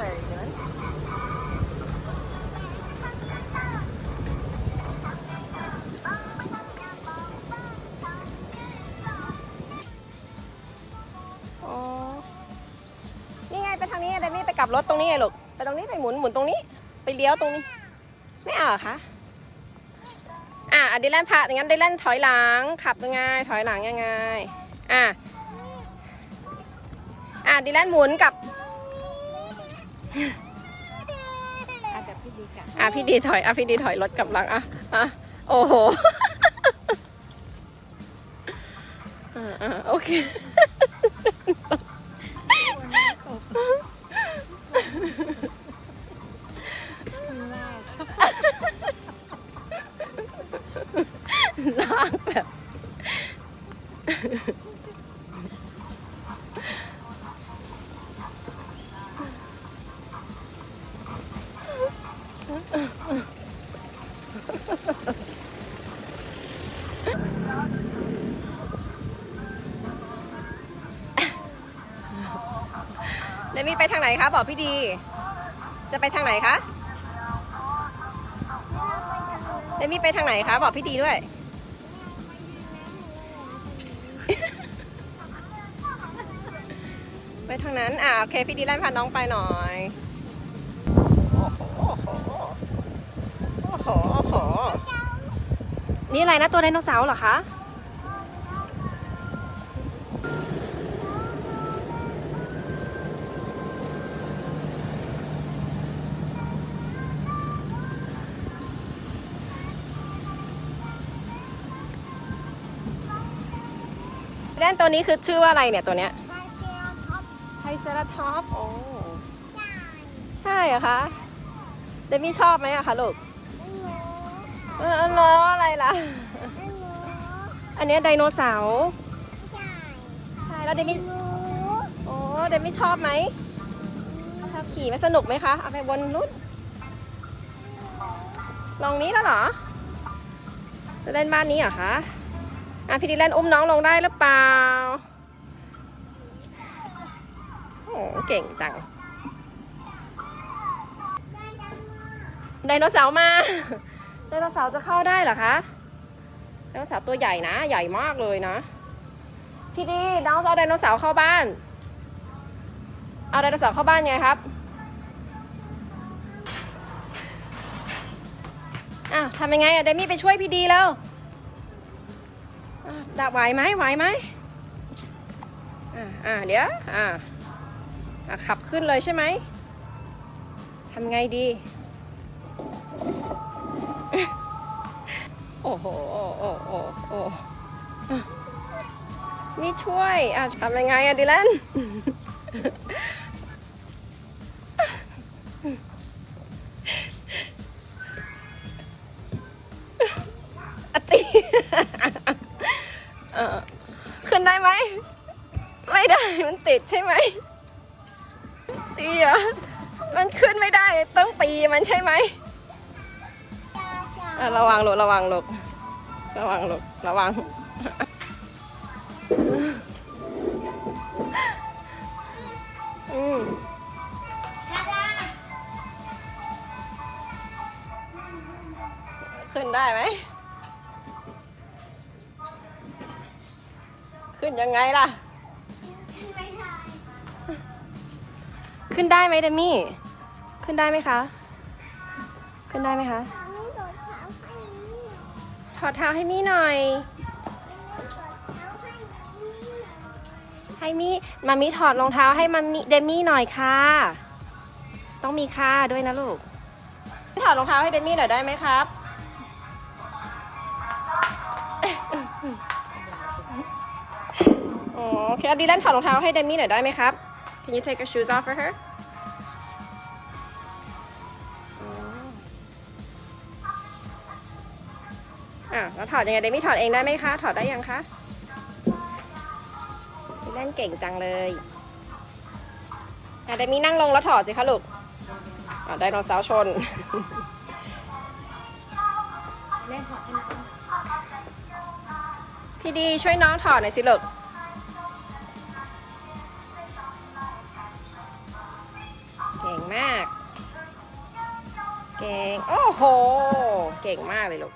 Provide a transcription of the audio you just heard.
very นี่ไงไปทางนี้เดมี่ไปกลับรถตรงนี้ไงลูก ไปตรงนี้ไปหมุนหมุนตรงนี้ ไปเลี้ยวตรงนี้ ไม่เอาเหอคะ อะดิแลนพาอย่างงั้นดิแลนถอยหลัง ขับยังไง ถอยหลังยังไง อะ อะดิแลนหมุนกลับ อะแบบพี่ดีกันอะพี่ดีถอยอะพี่ดีถอยรถกลับหลังอะอะโอ้โหอ่าโอเค เดมี่ไปทางไหนคะบอกพี่ดี จะไปทางไหนคะเดมี่ไปทางไหนคะบอกพี่ดีด้วย ไปทางนั้น อ่าโอเคพี่ดีแลนพาน้องไปหน่อยโอ้โหโอ้โหโอ้โหนี่อะไรนะตัวไดโนเสาร์เหรอคะ เล่นตัวนี้คือชื่อว่าอะไรเนี่ยตัวเนี้ยไทเซราทอปโอ้ใช่เหรอคะเดมี่ชอบไหมอะคะลูกเออล้ออะไรล่ะ อันเนี้ยไดโนเสาร์ใช่แล้วเดมี่โอ้เดมี่ชอบไหมชอบขี่ไหมสนุกไหมคะ เอาไปวนนู้นลองนี้แล้วเหรอ จะเล่นบ้านนี้เหรอคะ อะพี่ดิแลนอุ้มน้องลงได้หรือเปล่าโอ้เก่งจัง ไดโนเสาร์มา ไดโนเสาร์จะเข้าได้เหรอคะ ไดโนเสาร์ตัวใหญ่นะ ใหญ่มากเลยนะ พี่ดีน้องจะเอาไดโนเสาร์เข้าบ้าน เอาไดโนเสาร์เข้าบ้านไงครับอ้าวทำยังไงอะเดมี่ไปช่วยพี่ดีแล้ว อะดับไหวไหมไหวไหมอ่าอ่าเดี๋ยวอ่าขับขึ้นเลยใช่ไหมทำไงดี โอ้โหโอ้โอ้โอ้อะนี่ช่วยอะทำยังไงอะดิแลน ได้ มันติดใช่ไหมตีเหรอมันขึ้นไม่ได้ ต้องตีมันใช่ไหมะระวังลูกระวังลูกระวังลูกระวัง อืมขึ้นได้ไหม ขึ้นยังไงล่ะ ขึ้นได้ไหมเดมี่ ขึ้นได้ไหมคะ ขึ้นได้ไหมคะ ถอดเท้าให้มี่หน่อย ให้มี่มามี่ถอดรองเท้าให้มามี่เดมี่หน่อยค่ะ ต้องมีค่าด้วยนะลูก ถอดรองเท้าให้เดมี่หน่อยได้ไหมครับ อ๋อโอเคดีแลนถอดรองเท้าให้เดมี่หน่อยได้ไหมครับ Can you take your shoes off for her อะแล้วถอดยังไงเดมี่ถอดเองได้ไหมคะ ถอดได้ยังคะดีแลนเก่งจังเลยอะเดมี่นั่งลงแล้วถอดสิคะลูกอะไดโนเสาร์ชน เล่นถอดให้น้องพี่ดีช่วยน้องถอดหน่อยสิลูกเก่งมาก เก่ง โอ้โห เก่งมากเลยลูก